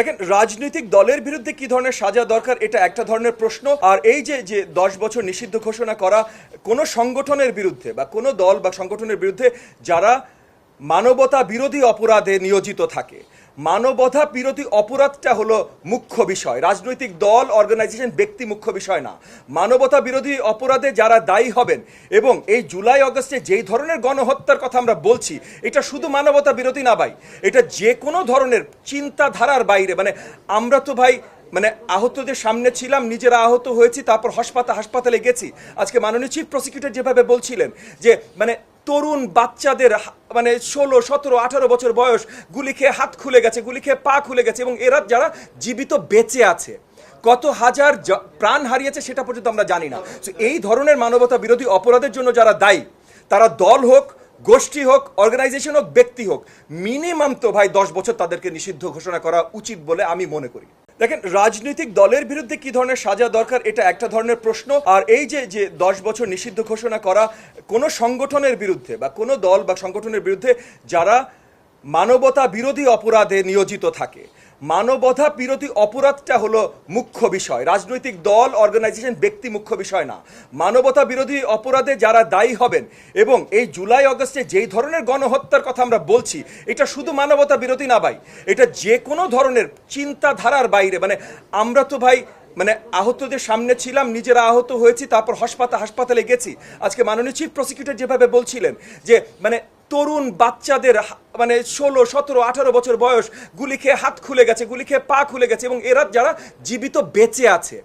দেখেন, রাজনৈতিক দলের বিরুদ্ধে কি ধরনের সাজা দরকার, এটা একটা ধরনের প্রশ্ন। আর এই যে যে দশ বছর নিষিদ্ধ ঘোষণা করা কোনো সংগঠনের বিরুদ্ধে বা কোনো দল বা সংগঠনের বিরুদ্ধে যারা মানবতা বিরোধী অপরাধে নিয়োজিত থাকে। মানবতা বিরোধী অপরাধটা হলো মুখ্য বিষয়। রাজনৈতিক দল অর্গানাইজেশন ব্যক্তি মুখ্য বিষয় না। মানবতা বিরোধী অপরাধে যারা দায়ী হবেন এবং এই জুলাই, অগস্টে যেই ধরনের গণহত্যার কথা আমরা বলছি, এটা শুধু মানবতা বিরোধী না ভাই। এটা যে কোনো ধরনের চিন্তাধারার বাইরে মানে আমরা তো ভাই মানে আহতদের সামনে ছিলাম, নিজেরা আহত হয়েছি, তারপর হাসপাতাল, হাসপাতালে গেছি। আজকে মাননীয় চিফ প্রসিকিউটর যেভাবে বলছিলেন যে মানে তরুণ বাচ্চাদের মানে ষোলো, সতেরো, আঠারো বছর বয়স গুলি খেয়ে হাত খুলে গেছে, গুলি খেয়ে পা খুলে গেছে এবং এরা যারা জীবিত বেঁচে আছে, কত হাজার প্রাণ হারিয়েছে সেটা পর্যন্ত আমরা জানি না। So, এই ধরনের মানবতা বিরোধী অপরাধের জন্য যারা দায়ী, তারা দল হোক, গোষ্ঠী হোক অর্গানাইজেশন হোক, ব্যক্তি হোক মিনিমাম তো ভাই দশ বছর তাদেরকে নিষিদ্ধ ঘোষণা করা উচিত বলে আমি মনে করি। দেখেন, রাজনৈতিক দলের বিরুদ্ধে কি ধরনের সাজা দরকার, এটা একটা ধরনের প্রশ্ন। আর এই যে যে দশ বছর নিষিদ্ধ ঘোষণা করা, কোনো সংগঠনের বিরুদ্ধে বা কোনো দল বা সংগঠনের বিরুদ্ধে যারা মানবতা বিরোধী অপরাধে নিয়োজিত থাকে মানবতা বিরোধী অপরাধটা হলো মুখ্য বিষয়। রাজনৈতিক দল অর্গানাইজেশন ব্যক্তি মুখ্য বিষয় না। মানবতা বিরোধী অপরাধে যারা দায়ী হবেন এবং এই জুলাই, অগস্টে যেই ধরনের গণহত্যার কথা আমরা বলছি, এটা শুধু মানবতা বিরোধী না ভাই, এটা যে কোনো ধরনের চিন্তাধারার বাইরে। মানে আমরা তো ভাই মানে আহতদের সামনে ছিলাম, নিজেরা আহত হয়েছি, তারপর হাসপাতাল, হাসপাতালে গেছি। আজকে মাননীয় চিফ প্রসিকিউটর যেভাবে বলছিলেন যে মানে তরুণ বাচ্চাদের মানে ষোলো, সতেরো, আঠারো বছর বয়স গুলি খেয়ে হাত খুলে গেছে, গুলি খেয়ে পা খুলে গেছে এবং এরা যারা জীবিত বেঁচে আছে,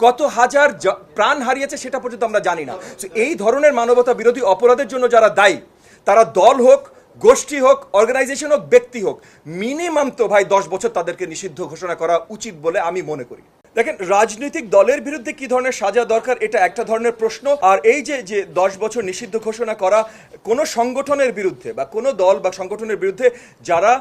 কত হাজার প্রাণ হারিয়েছে সেটা পর্যন্ত আমরা জানি না। এই ধরনের মানবতা বিরোধী অপরাধের জন্য যারা দায়ী, তারা দল হোক, গোষ্ঠী হোক অর্গানাইজেশন হোক, ব্যক্তি হোক মিনিমাম তো ভাই দশ বছর তাদেরকে নিষিদ্ধ ঘোষণা করা উচিত বলে আমি মনে করি। দেখেন, রাজনৈতিক দলের বিরুদ্ধে কি ধরনের সাজা দরকার, এটা একটা ধরনের প্রশ্ন। আর এই যে যে দশ বছর নিষিদ্ধ ঘোষণা করা কোনো সংগঠনের বিরুদ্ধে বা কোনো দল বা সংগঠনের বিরুদ্ধে যারা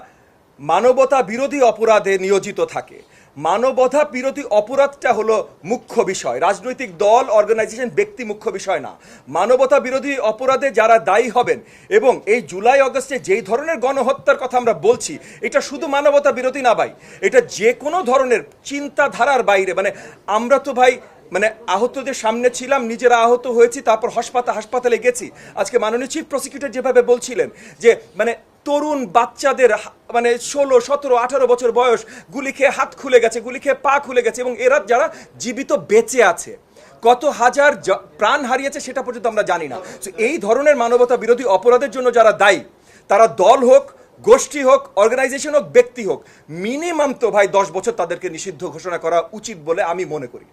মানবতা বিরোধী অপরাধে নিয়োজিত থাকে। মানবতা বিরোধী অপরাধটা হলো মুখ্য বিষয়। রাজনৈতিক দল অর্গানাইজেশন ব্যক্তি মুখ্য বিষয় না। মানবতা বিরোধী অপরাধে যারা দায়ী হবেন এবং এই জুলাই, অগস্টে যেই ধরনের গণহত্যার কথা আমরা বলছি, এটা শুধু মানবতা বিরোধী না ভাই, এটা যে কোনো ধরনের চিন্তাধারার বাইরে মানে আমরা তো ভাই মানে আহতদের সামনে ছিলাম, নিজেরা আহত হয়েছি, তারপর হাসপাতাল, হাসপাতালে গেছি। আজকে মাননীয় চিফ প্রসিকিউটর যেভাবে বলছিলেন যে মানে তরুণ বাচ্চাদের মানে ষোলো, সতেরো, আঠারো বছর বয়স গুলি খেয়ে হাত খুলে গেছে, গুলি খেয়ে পা খুলে গেছে এবং এরা যারা জীবিত বেঁচে আছে, কত হাজার প্রাণ হারিয়েছে সেটা পর্যন্ত আমরা জানি না। এই ধরনের মানবতা বিরোধী অপরাধের জন্য যারা দায়ী, তারা দল হোক, গোষ্ঠী হোক অর্গানাইজেশন হোক, ব্যক্তি হোক মিনিমাম তো ভাই দশ বছর তাদেরকে নিষিদ্ধ ঘোষণা করা উচিত বলে আমি মনে করি।